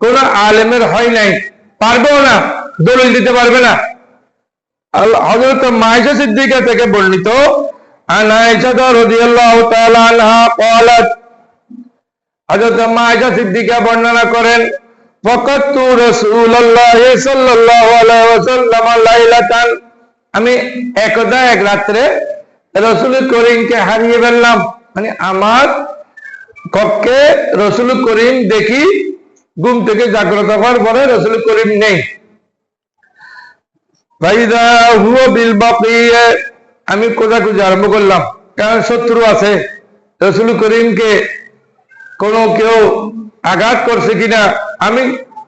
কোন আলেমের হয় নাই। পারবেও না, দলিল দিতে পারবে না। হজরত মাইশা সিদ্দিকা থেকে বর্ণিত বর্ণনা করেন আমি একদা এক রাত্রে রসুল করিমকে হারিয়ে ফেললাম। মানে আমার কক্ষে রসুল করিম দেখি ঘুম থেকে জাগ্রত হওয়ার পরে রসুল করিম নেই। আমি খোঁজাখুঁজি আরম্ভ করলাম। কারণ শত্রু আছে। রসুল করিমকে কোন কেউ আঘাত করছে কিনা আমি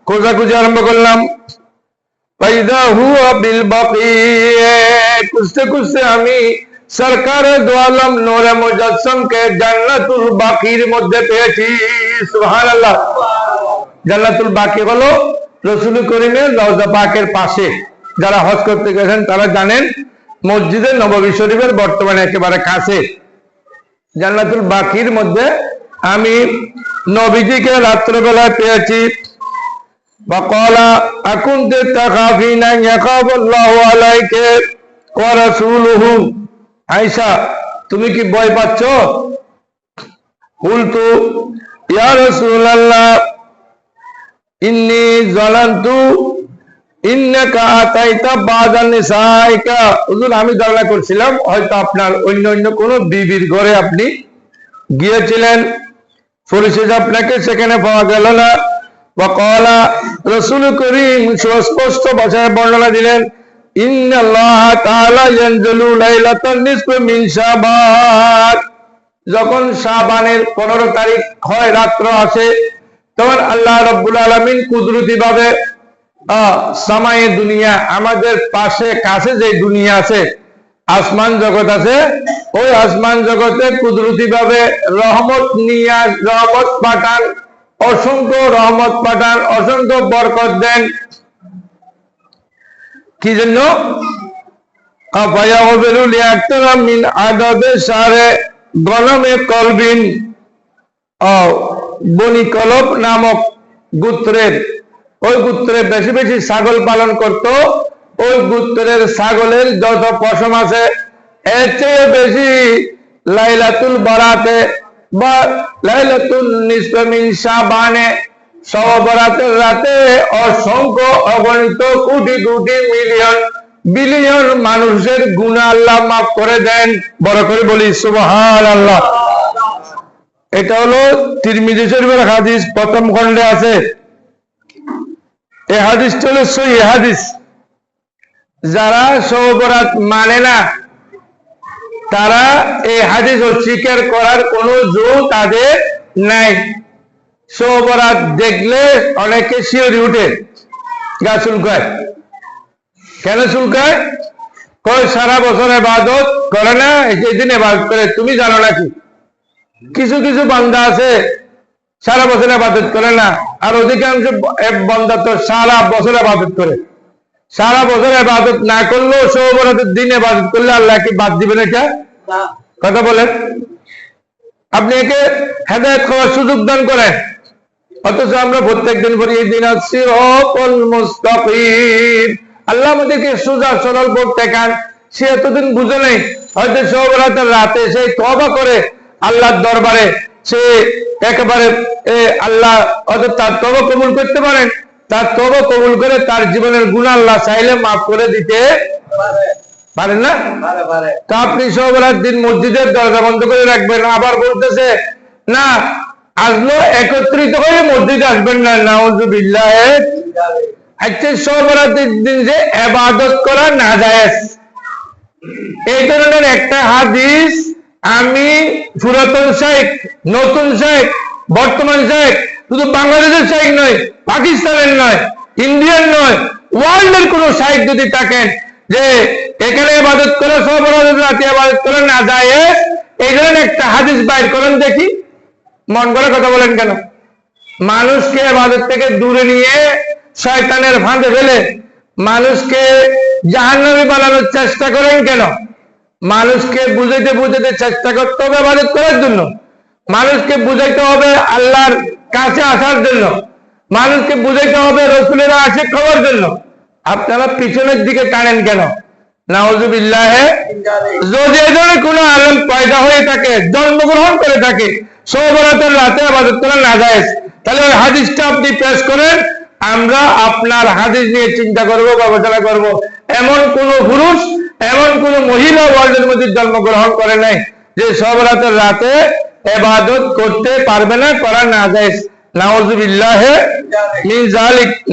খোঁজাখুঁজি আরম্ভ করলাম। খুঁজতে খুঁজতে আমি সরকারের দোয়ালম, নোরে মুজাসসমকে জান্নাতুল বাকির মধ্যে পেয়েছি। সুবহানাল্লাহ। জান্নাতুল বাকি হলো রসুল করিমের রওজা পাকের পাশে। যারা হজ করতে গেছেন, তারা জানেন মসজিদে নববী শরীফের বর্তমানে একেবারে কাছে। জান্নাতুল বাকির মধ্যে আমি নবীজিকে রাত্রেবেলায় পেয়েছি। বকলা আকুনতে তাকাফিনা ইয়াকাবুল্লাহু আলাইকে? ওয়া রাসূলুহু। আয়েশা, তুমি কি ভয় পাচ্ছ? কুলতু, ইয়া রাসূলুল্লাহ। ইন্নি জালান্তু আমি ধারণা করছিলাম, হয়তো আপনার অন্য অন্য কোন বিবির ঘরে আপনি গিয়েছিলেন। পরিশেষে আপনাকে সেখানে পাওয়া গেল না। বা কলা রাসূল করিম সুস্পষ্ট ভাষায় বর্ণনা দিলেন যখন শাবানের 15 তারিখ হয়, রাত্র আসে তখন আল্লাহ রাব্বুল আলামিন কুদরতি ভাবে সামায়ে দুনিয়া, আমাদের পাশে, কাছে যে দুনিয়া আছে, আসমান জগৎ আছে, ওই আসমান জগতে কুদরতি ভাবে রহমত নিয়া, রহমত পাঠান, অসংখ্য রহমত পাঠান, অসংখ্য বরকত দেন। কি জন্য? মিন আদবে সারে গলমে কলবিন। বনি কলব নামক গুত্রের। ওই গুত্রে বেশি বেশি ছাগল পালন করত। ওই গুত্রের ছাগলের যত পশম আছে, এর চেয়ে বেশি লাইলাতুল বরাতে বা লাইলাতুল সবরাতের রাতে অসংখ্য অগণিত কোটি কোটি মিলিয়ন, বিলিয়ন মানুষের গুণা আল্লাহ মাফ করে দেন। বড় করে বলি সুবহান আল্লাহ এটা হলো তিরমিজি শরীফের হাদিস, প্রথম খণ্ডে আছে। এই হাদিসটা হলো সই হাদিস। যারা সবরাত মানে না, তারা এই হাদিস অস্বীকার করার কোন জোর তাদের নাই। সবরাত দেখলে অনেকে শিওরি উঠে, গা চুলকায়। কেন চুলকায়? কয়, সারা বছর এবাদত করে না? এই দিন এবাদত করে, তুমি জানো নাকি? কিছু কিছু বান্দা আছে সারা বছর আবাদত করে না। আর অধিকাংশ বন্দা তো সারা বছর আবাদত করে। সারা বছর আবাদত না করলেও সৌবরাতের দিন আবাদত করলে আল্লাহ কি বাদ দিবেন এটা? কথা বলেন। আপনি একে হেদায়ত করার সুযোগ দান করেন। অথচ আমরা প্রত্যেক দিন পরে এই দিন মুস্তাকিম। আল্লাহ আমাদেরকে সোজা সরল পথ দেখান। সে এতদিন বুঝে নেই। হয়তো সৌবরাতের রাতে সেই তবা করে আল্লাহর দরবারে সে একেবারে আল্লাহ অর্থাৎ তার তব কবুল করতে পারেন তার তব কবুল করে তার জীবনের গুণ আল্লাহ চাইলে মাফ করে দিতে পারেন না? তো আপনি সবরাত দিন মসজিদের দরজা বন্ধ করে রাখবেন আবার বলতেছে না আসলো একত্রিত হয়ে মসজিদ আসবেন না নাউজুবিল্লাহ। সবরাতের দিন যে এবাদত করা না যায় এই ধরনের একটা হাদিস আমি পুরাতন শেখ, নতুন শেখ, বর্তমান শেখ, শুধু বাংলাদেশের শাইক নয়, পাকিস্তানের নয়, ইন্ডিয়ান নয়, ওয়ার্ল্ডের কোন শাইক যদি থাকেন যে এখানে ইবাদত করে সব রাতে ইবাদত করে, না যায়, এই ধরনের একটা হাদিস বাইর করেন দেখি। মন করে কথা বলেন কেন? মানুষকে এবাদত থেকে দূরে নিয়ে শয়তানের ফাঁদে ফেলে মানুষকে জাহান্নামে বানানোর চেষ্টা করেন কেন? মানুষকে বুঝাইতে বুঝাইতে চেষ্টা করতে হবে ইবাদত করার জন্য। মানুষকে বুঝাইতে হবে আল্লাহর কাছে আসার জন্য। মানুষকে বুঝাইতে হবে রসুলেরা আসে খাওয়ার জন্য। আপনারা পিছনের দিকে টানেন কেন? যদি ধরনের কোন আলম পয়দা হয়ে থাকে, জন্মগ্রহণ করে থাকে সৌবরাতের রাতে আবাদত করা না যায় তাহলে ওই হাদিসটা আপনি পেশ করেন, আমরা আপনার হাদিস নিয়ে চিন্তা করব, গবেষণা করব। এমন কোন পুরুষ এমন কোন মহিলা ওয়ার্ল্ডের মধ্যে জন্মগ্রহণ করে নাই যে সবরাতের রাতে এবাদত করতে পারবে না, করা না যায় নাওজুবিল্লাহে মিন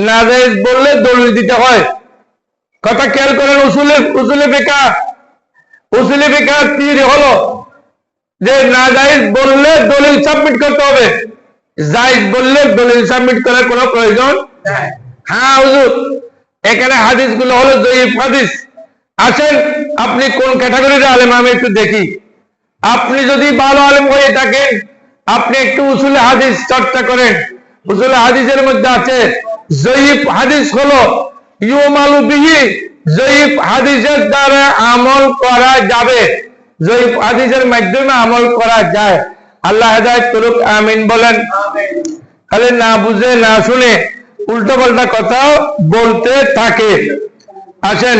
না যায় বললে দিতে হয়। কথা খেয়াল করেন, উসুলে উসুলে তিরি হলো যে না বললে সাবমিট করতে হবে। বললে দলিল সাবমিট করার কোনো প্রয়োজন হ্যাঁ হুজুর। এখানে হাদিসগুলো হলো জয়ীফ হাদিস। আসেন, আপনি কোন ক্যাটাগরির আলেম আমি একটু দেখি। আপনি যদি ভালো আলেম হয়ে থাকেন, আপনি একটু উসুলে হাদিস চর্চা করেন। উসুলে হাদিসের মধ্যে আছে, জয়ীফ হাদিস হলো, ইউমালু বিহি, জয়ীফ হাদিসের দ্বারা আমল করা যাবে। জয়ীফ হাদিসের মাধ্যমে আমল করা যায়। আল্লাহ হেদায়ত করুক, আমিন বলেন। খালি না বুঝে, না শুনে উল্টো পাল্টা কথা বলতে থাকে। আসেন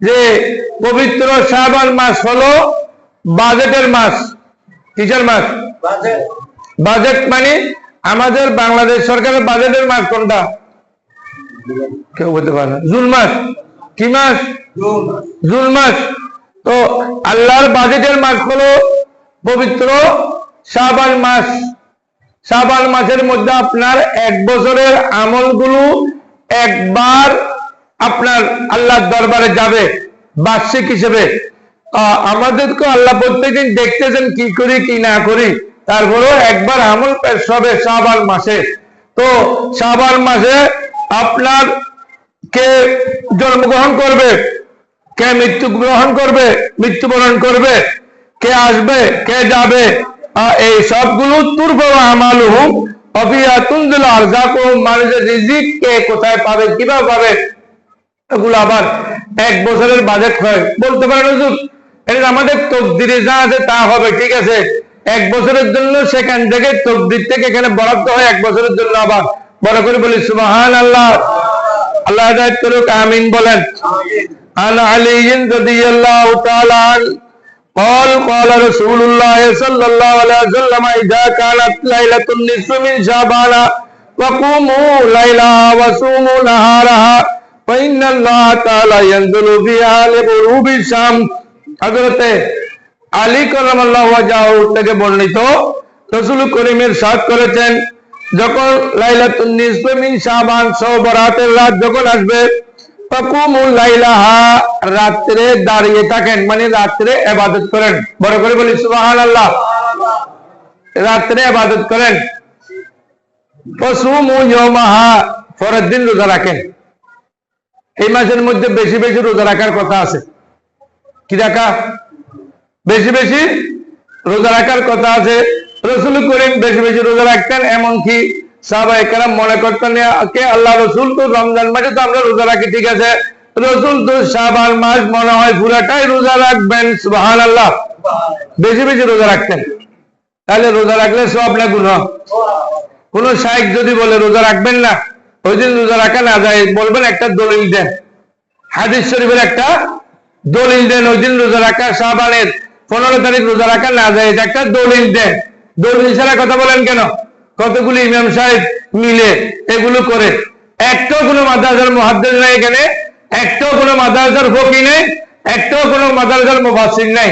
যে পবিত্র শাবান মাস হলো বাজেটের মাস। কিসের মাস? বাজেট। মানে আমাদের বাংলাদেশ সরকারের বাজেটের মাস কোনটা? কেউ বলতে পারে না। জুন মাস। কি মাস? জুন মাস। তো আল্লাহর বাজেটের মাস হলো পবিত্র শাবান মাস। শাবান মাসের মধ্যে আপনার এক বছরের আমলগুলো একবার আপনার আল্লাহর দরবারে যাবে, বার্ষিক হিসেবে। আমাদেরকে আল্লাহ প্রত্যেকদিন দেখতেছেন কি করি, কি না করি। তারপরেও একবার আমল পেশ হবে মাসে। তো শাবান মাসে আপনার কে জন্মগ্রহণ করবে, কে মৃত্যু গ্রহণ করবে, মৃত্যুবরণ করবে, কে আসবে, কে যাবে এই সবগুলো মানুষের রিজিক কে কোথায় পাবে, কীভাবে পাবে এগুলো আবার এক বছরের বাজেট হয় বলতে পারেন হুজুর এটা আমাদের তকদিরে যা আছে তা হবে ঠিক আছে এক বছরের জন্য সেখান থেকে তকদির থেকে এখানে বরাদ্দ হয় এক বছরের জন্য আবার বড় করে বলি সুবাহান আল্লাহ আল্লাহ হেদায়েত করুক আমিন বলেন عن علي رضي الله تعالى عنه قال قال رسول الله صلى الله عليه وسلم إذا كانت ليلة النصف من شعبان وقوموا ليلها وصوموا نهارها فإن الله تعالى ينزل فيها لغروب الشمس حضرت আলী করমাল্লাহ ওয়াজাহু থেকে বর্ণিত রসুল করিমের সাথ করেছেন যখন লাইলাতুন নিসফে মিন শাবান সবরাতের রাত যখন আসবে তাকুমুল লাইলাহা রাত্রে দাঁড়িয়ে থাকেন মানে রাত্রে ইবাদত করেন বড় করে বলি সুবহানাল্লাহ রাত্রে ইবাদত করেন ফসুমু ইয়ামাহা পরের দিন রোজা রাখেন এই মাসের মধ্যে বেশি বেশি রোজা রাখার কথা আছে। কি রাখা? বেশি বেশি রোজা রাখার কথা আছে। রসুল করিম বেশি বেশি রোজা রাখতেন, এমনকি সাহাবাই কারাম মনে করতেন কে আল্লাহ রসুল তো রমজান মাসে তো আমরা রোজা রাখি, ঠিক আছে? রসুল তো শাবান মাস মনে হয় পুরাটাই রোজা রাখবেন সুবহান আল্লাহ বেশি বেশি রোজা রাখতেন। তাহলে রোজা রাখলে সব না গুণ কোন শাইক যদি বলে, রোজা রাখবেন না? ওই দিন রোজা রাখা না যায়, বলবেন একটা দলিল দেন। হাদিস শরীফের একটা দলিল দেন, ওই দিন রোজা রাখা শাহবানের পনেরো তারিখ রোজা রাখা না যায়, এটা একটা দলিল দেন। দলিল ছাড়া কথা বলেন কেন? কতগুলি ইমাম সাহেব মিলে এগুলো করে। একটাও কোনো মাদ্রাসার মহাদ্দেশ নাই এখানে, একটাও কোনো মাদ্রাসার ফকি নেই, একটাও কোনো মাদ্রাসার মুফাসসির নাই।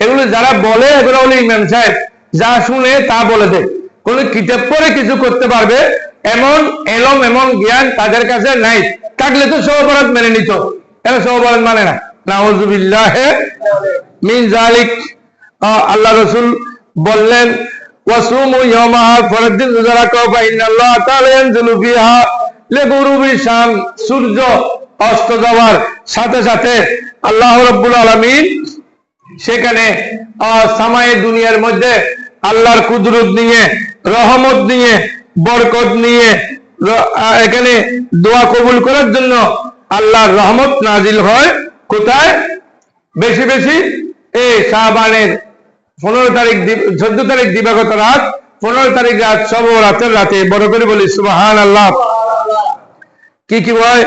এগুলো যারা বলে, এগুলো হলো ইমাম সাহেব। যা শুনে তা বলে দেয়। কোন কিতাব পরে কিছু করতে পারবে এমন এলম, এমন জ্ঞান তাদের কাছে নাই। থাকলে তো সব অপরাধ মেনে নিত। এরা সব অপরাধ মানে না আল্লাহ রসুল বললেন শাম। সূর্য অস্ত যাওয়ার সাথে সাথে আল্লাহ রাব্বুল আলামিন সেখানে সামায়ে দুনিয়ার মধ্যে আল্লাহর কুদরত নিয়ে, রহমত নিয়ে বরকত নিয়ে এখানে দোয়া কবুল করার জন্য আল্লাহর রহমত নাজিল হয়। কোথায়? বেশি বেশি এই শাহবানের পনেরো তারিখ চোদ্দ তারিখ দিবাগত রাত, পনেরো তারিখ রাত সব রাতের রাতে। বড় করে বলি সুবাহান আল্লাহ কি কি হয়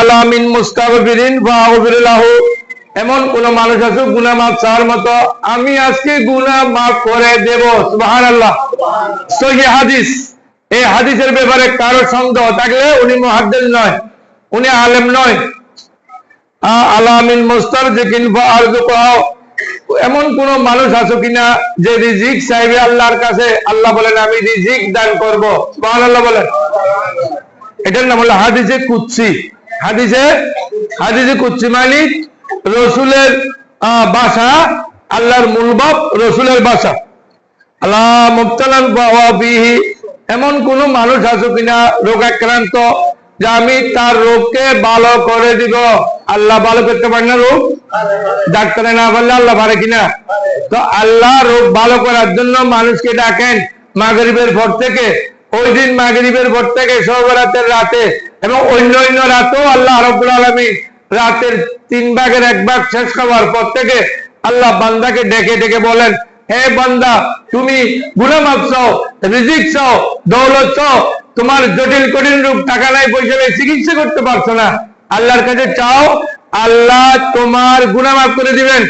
আলামিন মুস্তাগফিরিন বা এমন কোন মানুষ আছে গুনা মাফ চাওয়ার মতো, আমি আজকে গুনা মাফ করে দেব। সুবহানাল্লাহ। সহি হাদিস। এই হাদিসের ব্যাপারে কারও সন্দেহ থাকলে উনি মুহাদ্দিস নয়, উনি আলেম নয়। আলামিন মুস্তার জিকিন এমন কোন মানুষ আছো কিনা যে রিজিক চাইবে আল্লাহর কাছে? আল্লাহ বলেন, আমি রিজিক দান করব। সুবহানাল্লাহ বলেন। এটার নাম হলো হাদিসে কুচ্ছি হাদিসে হাদিসে কুচ্ছি মানে রসুলের ভাষা আল্লাহর মূলবাব রসুলের ভাষা আল্লাহ মুবতালান বিহি, এমন কোন মানুষ আছে কিনা রোগাক্রান্ত, যে আমি তার রোগকে ভালো করে দিব। আল্লাহ ভালো করতে পারে না রোগ? ডাক্তারে না বললে আল্লাহ পারে কিনা? তো আল্লাহ রোগ ভালো করার জন্য মানুষকে ডাকেন মাগরিবের পর থেকে। ওই দিন মাগরিবের পর থেকে সর্বরাতের রাতে এবং অন্য অন্য রাতেও আল্লাহ রব্বুল আলমী রাতের তিন ভাগের এক ভাগ শেষ হওয়ার পর থেকে আল্লাহ বান্দাকে ডেকে ডেকে বলেন, হে বান্দা, তুমি চাও, রিজিক চাও, দৌলত চাও, তোমার জটিল কঠিন রূপ টাকা নাই পয়সা নাই, চিকিৎসা করতে পারছ না। আল্লাহর কাছে চাও, আল্লাহ তোমার মাফ করে দিবেন।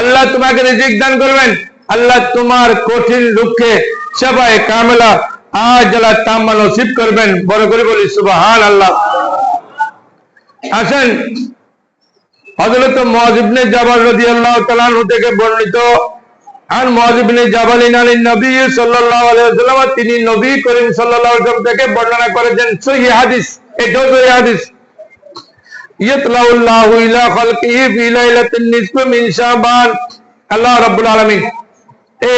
আল্লাহ তোমাকে রিজিক দান করবেন। আল্লাহ তোমার কঠিন রূপকে সবাই কামেলা, আজ আল্লাহ তাম্মা করবেন। বড় করে বলি সুবহান আল্লাহ আসেন হযরত মুআয ইবনে জাবাল থেকে বর্ণিত আর মুআয ইবনে জাবাল নবী তিনি নবী করিম থেকে বর্ণনা করেছেন সহিহ হাদিস। এটাও সহিহ হাদিস। ইয়াতলাউল্লাহু ইলা খালকিহি ফি লাইলাতিন নিসফি মিন শাবান। আল্লাহ রাব্বুল আলামিন, এই